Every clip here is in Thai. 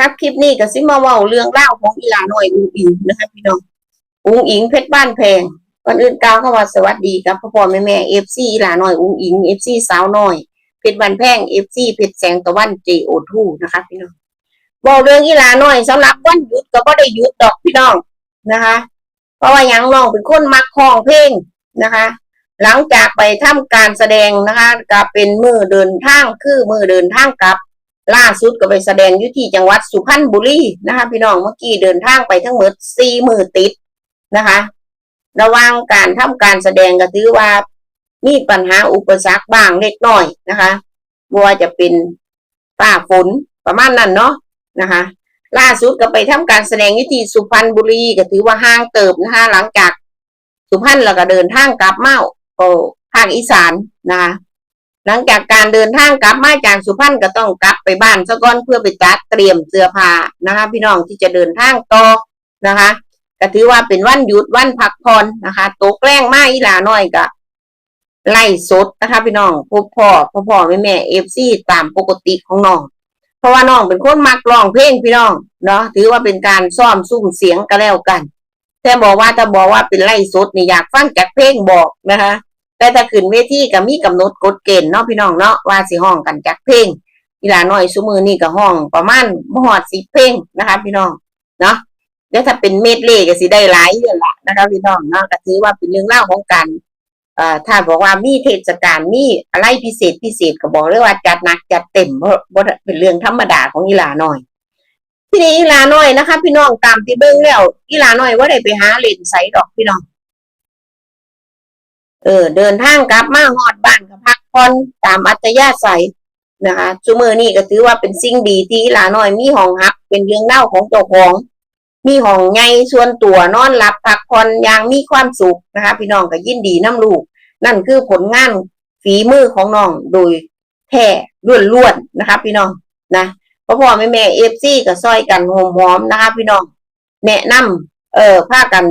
รับคลิปนี้ก็สิมาเว้าเรื่องเล่าของอีลาน้อยอุ้งอิงนะคะพี่น้องอุ้งอิงเพชรบ้านแพงก่อนอื่นกล่าวคำว่าสวัสดีครับพ่อพ่อแม่แม่เอฟซีอีลาน้อยอุ้งอิงเอฟซีสาวน้อยเพชรบ้านแพงเอฟซีเพชรแสงตะวันเจโอทูนะคะพี่น้องบอกเรื่องอีลาน้อยสำหรับวันหยุดก็บ่ได้หยุดดอกพี่น้องนะคะ เพราะว่ายังน้องเป็นคนมักห้องเพลงนะคะ หลังจากไปทำการแสดงนะคะก็เป็นมือเดินทางคือมือเดินทางกลับ ล่าสุดก็ไปแสดงอยู่ที่จังหวัดสุพรรณบุรีนะคะ พี่น้องเมื่อกี้เดินทางไปทั้งหมดสี่มือติดนะคะ ระว่างการทำการแสดงก็ถือว่ามีปัญหาอุปสรรคบ้างเล็กน้อยนะคะบ่ว่าจะเป็นฟ้าฝนประมาณนั้นเนาะนะคะ ล่าสุดก็ไปทำการแสดงอยู่ที่สุพรรณบุรีก็ถือว่าห่างเติบนะคะหลังจากสุพรรณแล้วก็เดินทางกลับเมาโอ้ภาคอีสานนะคะ หลังจากการเดินทางกลับมาจากสุพรรณก็ต้องกลับไปบ้านซะก่อนเพื่อไปจัดเตรียมเสื้อผ้านะคะ พี่น้องที่จะเดินทางต่อนะคะก็ถือว่าเป็นวันหยุดวันพักผ่อนนะคะตกแรงมาอีหลาน้อยก็ไล่สดนะคะ พี่น้องพ่อพ่อพ่อพ่อแม่แม่เอฟซีตามปกติของน้องเพราะว่าน้องเป็นคนมักร้องเพลงพี่น้องเนาะถือว่าเป็นการซ้อมซุ้มเสียงก็แล้วกัน แต่บอกว่าถ้าบอกว่าเป็นไล่สดนี่อยากฟังจากเพลงบอกนะคะ แต่ถ้าขึ้นเวทีก็มีกำหนดกฎเกณฑ์เนาะพี่น้องเนาะว่าสิห้องกันจากเพลงอีหลาน้อยซุมือนี่ก็ห้องประมาณบ่ฮอดสิเพลงนะคะ พี่น้องเนาะแล้วถ้าเป็นเมดเล่ก็สิได้หลายเดือนละนะคะพี่น้องเนาะก็ถือว่าเป็นเรื่องเล่าของการเอ่อถ้าบอกว่ามีเทศกาลมีอะไรพิเศษพิเศษก็บอกเลยว่าจัดหนักจัดเต็มเพราะเป็นเรื่องธรรมดาของอีหลาน้อยทีนี้อีหลาน้อยนะคะ พี่น้องตามที่เบิ่งแล้วอีหลาน้อยว่าได้ไปหาเล่นไสดอกพี่น้อง เออเดินทางกลับมาฮอดบ้านก็พักผ่อนตามอัตยาศัยนะคะชั่วมือนี้ก็ถือว่าเป็นสิ่งดีที่หลาน้อยมีห้องฮักเป็นเรื่องเล่าของเจ้าของ มีห้องใหญ่ส่วนตัวนอนหลับพักผ่อนอย่างมีความสุขนะคะ พี่น้องก็ยินดีน้ำลูก นั่นคือผลงานฝีมือของน้องโดยแท้ล้วนๆนะคะ พี่น้องนะพ่อพ่อแม่แม่เอฟซีก็ซอยกันหอมหอมๆนะคะ พี่น้องแนะนำเออพากัน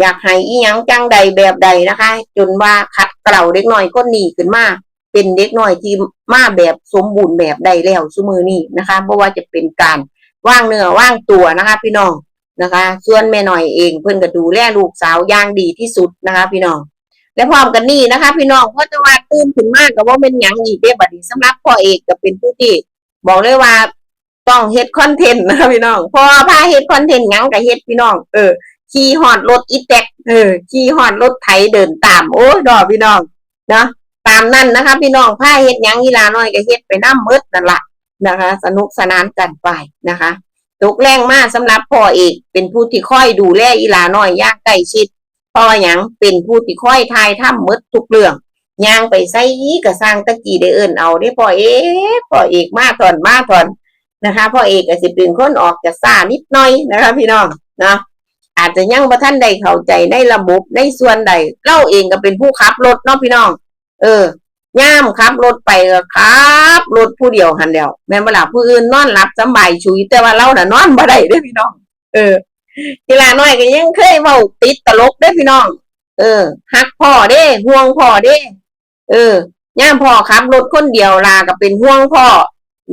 อยากให้อีหยังจังใดแบบใดนะคะ จนว่าคัดเกลาเด็กน้อยคนนี้ขึ้นมาเป็นเด็กน้อยที่มาแบบสมบูรณ์แบบใดแล้วซุมือนี้นะคะเพราะว่าจะเป็นการว่างเนื้อว่างตัวนะคะ พี่น้องนะคะ ส่วนแม่หน่อยเองเพิ่อนก็ดูแลลูกสาวย่างดีที่สุดนะคะ พี่น้องและพร้อมกันนี้นะคะ พี่น้องเพราะจะว่าตื่นขึ้นมากกับว่าเป็นหยังอีกเด้บัดนี้สำหรับพ่อเอกก็เป็นผู้ที่บอกเลยว่าต้องเฮ็ดคอนเทนต์นะคะพี่น้องพอพาเฮ็ดคอนเทนต์หยังก็เฮ็ดพี่น้องเออ ขี่หอดรถอีแตกเออขี่หอดรถไถเดินตาม โอ้ยดอกพี่น้องเนาะตามนั่นนะคะ พี่น้องผ้าเฮ็ดยังอีลาน้อยก็เฮ็ดไปน้ำมืดนั่นละนะคะ สนุกสนานกันไปนะคะตกแรงมากสำหรับพ่อเอกเป็นผู้ที่ค่อยดูแลอีลาน้อยย่างใกล้ชิดเพราะว่าหยังเป็นผู้ที่ค่อยทายทำมืดทุกเรื่องย่างไปใส่ยีก็สร้างตะกี้ได้เอินเอาได้พ่อเอกพ่อเอกมาถอนมาถอนนะคะพ่อเอกก็สิเป็นคนออกจะซ่านิดหน่อยนะคะ พี่น้องเนาะ อาจจะยังบ่ท่านใดเข้าใจในระบบในส่วนใดเล่าเองก็เป็นผู้ขับรถเนาะพี่น้อง เออย่ามขับรถไปก็ขับรถผู้เดียวหันเดียวแม่นบ่ล่ะผู้อื่นนอนหลับสบายชุยแต่ว่าเราน่ะนอนบ่ได้เด้อพี่น้อง เออทีลาน้อยก็ยังเคยเว้าติดตลกเด้อพี่น้อง เออฮักพ่อเด้ห่วงพ่อเด้ เออย่ามพ่อขับรถคนเดียวลาก็เป็นห่วงพ่อ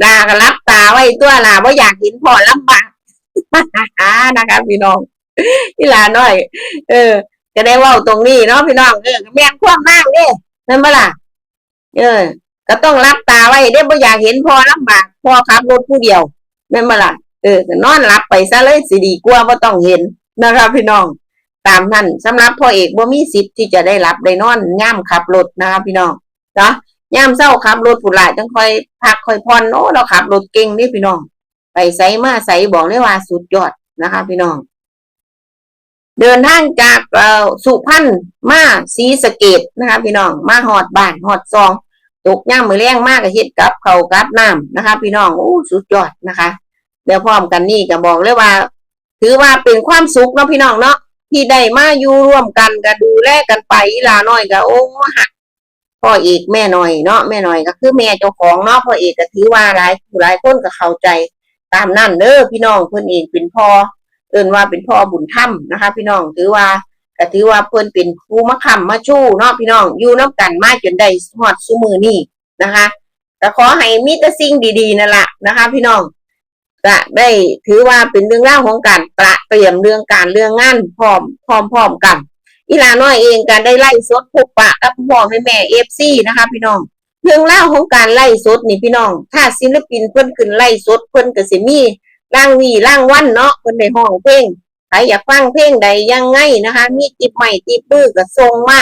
ลาก็รับตาไว้ตัวลาบ่อยากเห็นพ่อลำบากนะคะพี่น้อง พี่หลานน้อย เออ จะได้ว่าตรงนี้เนาะพี่น้องเออแม่นความมากเด้นั่นบ่อล่ะเออ ก็ต้องรับตาไว้เด้บ่อยากเห็นพ่อลำบากพ่อขับรถผู้เดียวนั่นบ่อล่ะเออนอนหลับไปซะเลยสิดีกว่าบ่ต้องเห็นนะครับพี่น้อง ตามนั้นสำหรับพ่อเอกบ่มีสิทธิ์ที่จะได้รับได้นอนย่ามขับรถนะครับพี่น้องเนาะย่ามเศร้าขับรถผู้หลายจังคอยพักคอยผ่อนโอ้เราขับรถเก่งนี่พี่น้อง ไปไสมาไสบอกเลยว่าสุดยอดนะคะพี่น้อง เดินทางจากเอ่อสุพรรณมาศรีสเกดนะคะพี่น้องมาหอดบ้านหอดซองตกย่ามมือแรงมากก็เฮ็ดกับเขากับน้ำนะคะ พี่น้องโอ้สุดยอดนะคะเดี๋ยวพร้อมกันนี่ก็บอกเลยว่า ถือว่าเป็นความสุขเนาะพี่น้องเนาะที่ได้มาอยู่ร่วมกันก็ดูแลกันไปลาน้อยก็โอ้หักพ่อเอกแม่หน้อยเนาะแม่หน้อยก็คือแม่เจ้าของเนาะพ่อเอกก็ถือว่าหลายหลายคนก็เข้าใจตามนั่นเด้อพี่น้องเพิ่อนเองเป็นพ่อ เอิ้นว่าเป็นพ่อบุญธรรมนะคะ พี่น้องถือว่าก็ถือว่าเพิ่นเป็นครูมะคำมาชู้เนาะพี่น้องอยู่น้กันมาจนได้ฮอดซุมือนี้นะคะก็ขอให้มีแต่สิ่งดีๆนั่นล่ะนะคะ พี่น้องก็ได้ถือว่าเป็นเรื่องเล่าของการประเตรียมเรื่องการเรื่องงานพร้อมพร้อมพร้อมกันอีลาน้อยเองการได้ไล่สดพบปะกับพ่อแม่แม่เอฟซีนะคะ พี่น้องเรื่องเล่าของการไล่สดนี่พี่น้อง ถ้าศิลปินเพิ่นขึ้นไล่สดเพิ่นก็สิมี ร่างวีร่างวันเนาะเพิ่นห้องเพลงใครอยากฟังเพลงใดยังไงนะคะ มีติบใหม่ติบมือก็ส่งมา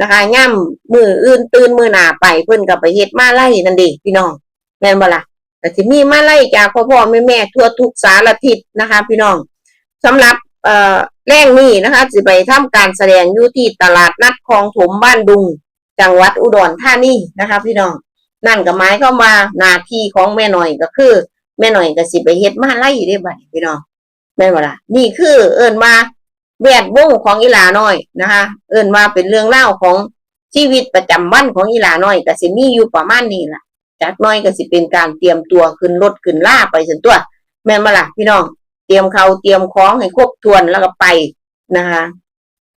นะคะย่ำมืออื่นตื่นมือหนาไปเพิ่นก็ไปเฮ็ดมาไล่นั่นเดิพี่น้องแม่นบ่ล่ะก็สิมีมาไล่จากพ่อพ่อแม่แม่ทั่วทุกสารทิศนะคะ พี่น้องสำหรับเอ่อแรงนี้นะคะสิไปทำการแสดงอยู่ที่ตลาดนัดคลองถมบ้านดุง จังหวัดอุดรธานีนะคะ พี่น้องนั่นก็หมายเข้ามาหน้าที่ของแม่หน่อยก็คือ แม่หน่อยก็สิไปเฮ็ดมาไล่ได้บัดนี้พี่น้องแม่นบ่ล่ะนี่คือเอิ้นว่าแวดวงของอีหลาน้อยนะคะ เอิ้นว่าเป็นเรื่องเล่าของชีวิตประจำวันของอีหลาน้อยก็สิมีอยู่ประมาณนี้ล่ะจากน้อยก็สิเป็นการเตรียมตัวขึ้นรถขึ้นล่าไปสันตัว แม่นบ่ล่ะพี่น้องเตรียมเขาเตรียมของให้ครบถ้วนแล้วก็ไปนะคะ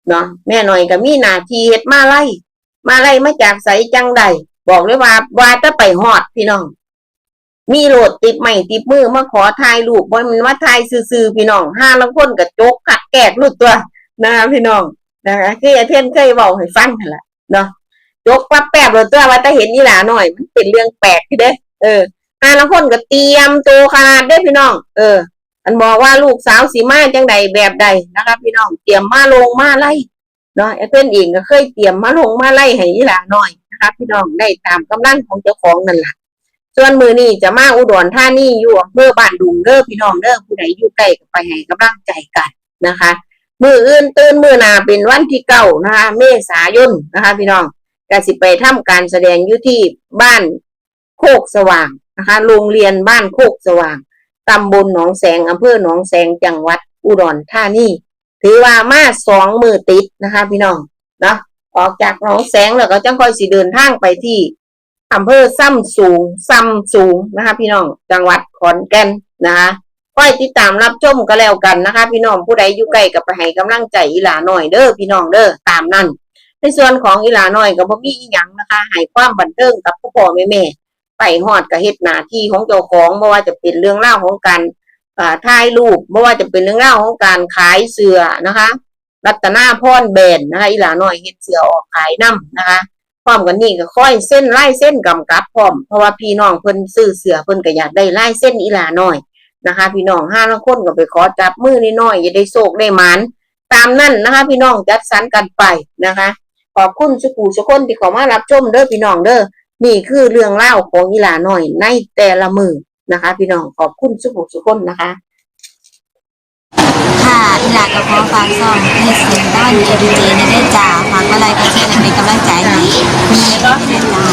เนาะแม่หน่อยก็มีหน้าที่เฮ็ดมาไล่มาไล่มาจากไสจังใดบอกเลยว่าว่าจะไปฮอดพี่น้อง มีโหลดติดใหม่ติดมือมาขอถ่ายรูปบ่แมันว่าถ่ายซื่อๆพี่น้องห้าลังคนกับโจกขัดแกกรุดตัวนะคะพี่น้องนะคะคืออาเทนเคยบอกให้ฟังนั่นแหละเนาะโจกปั๊บแป๊บเลยตัวว่าถ้าเห็นนี่หลาหน่อย มันเป็นเรื่องแปลกที่เด้เออห้าลังคนก็เตรียมตัวขนาดได้พี่น้อง เออ อันบอกว่าลูกสาวสีมาจังใดแบบใดนะคะพี่น้องเตรียมมาลงมาไล่เนาะไอ้เพื่อนเองก็เคยเตรียมมาลงมาไล่ให้ยี่หลาหน่อยนะคะพี่น้องได้ตามกำลังของเจ้าของนั่นแหละ ส่วนมือนี้จะมาอุดรธานีอยู่อำเภอบ้านดุงเด้อพี่น้องเด้อผู้ใดอยู่ใกล้ก็ไปให้กำลังใจกันนะคะ มืออื่นตื่นมือนาเป็นวันที่เก้านะคะ เมษายนนะคะ พี่น้องกสิไปทำการแสดงอยู่ที่บ้านโคกสว่างนะคะ โรงเรียนบ้านโคกสว่างตำบลหนองแสงอำเภอหนองแสงจังหวัดอุดรธานีถือว่ามาสองมือติดนะคะ พี่น้องเนาะออกจากหนองแสงแล้วก็จังค่อยสิเดินทางไปที่ อำเภอซ้ำสูงซ้ำสูงนะคะ พี่น้องจังหวัดขอนแก่นนะคะค่อยติดตามรับชมก็แล้วกันนะคะ พี่น้องผู้ใดอยู่ใกล้กับไปให้กำลังใจอีหลาหน่อยเด้อพี่น้องเด้อตามนั้นในส่วนของอีหลาหน่อยก็บ่มีอีหยังนะคะให้ความบันเทิงกับผู้พ่อแม่แม่ไปฮอดกับเฮ็ดหน้าที่ของเจ้าของบ่ว่าจะเป็นเรื่องเล่าของการอ่าถ่ายรูปไม่ว่าจะเป็นเรื่องราของการขายเสื้อนะคะ รัตนาพรแบรนด์นะคะอีหลาน้อยเฮ็ดเสื้อออกขายนํนะคะ พร้อมกันนี่ก็ค่อยเส้นไลายเส้นกำกับพร้อม เพราะว่าพี่น้องเพิ่นซื้อเสือเพิ่นก็อยากได้ไลายเส้นอีหลาน้อยนะคะ พี่น้องห้าละคนก็ไปขอจับมือนิดหน่อยอย่าได้โศกได้หมานตามนั่นนะคะ พี่น้องจัดสรรกันไปนะคะขอบคุณสุกูสุคนที่ขามารับชมเด้อพี่น้องเด้อนี่คือเรื่องเล่าของอีหลาน้อยในแต่ละมือนะคะ พี่น้องขอบคุณสุกูสุคนนะคะ ค่ะอีหลากับพ่อฝากซ่อมให้เสียงด้านเอดีเจในได้จ่าฟังอะไรก็ช่วยกันเป็นกำลังใจให้มีก็เป็นจ้า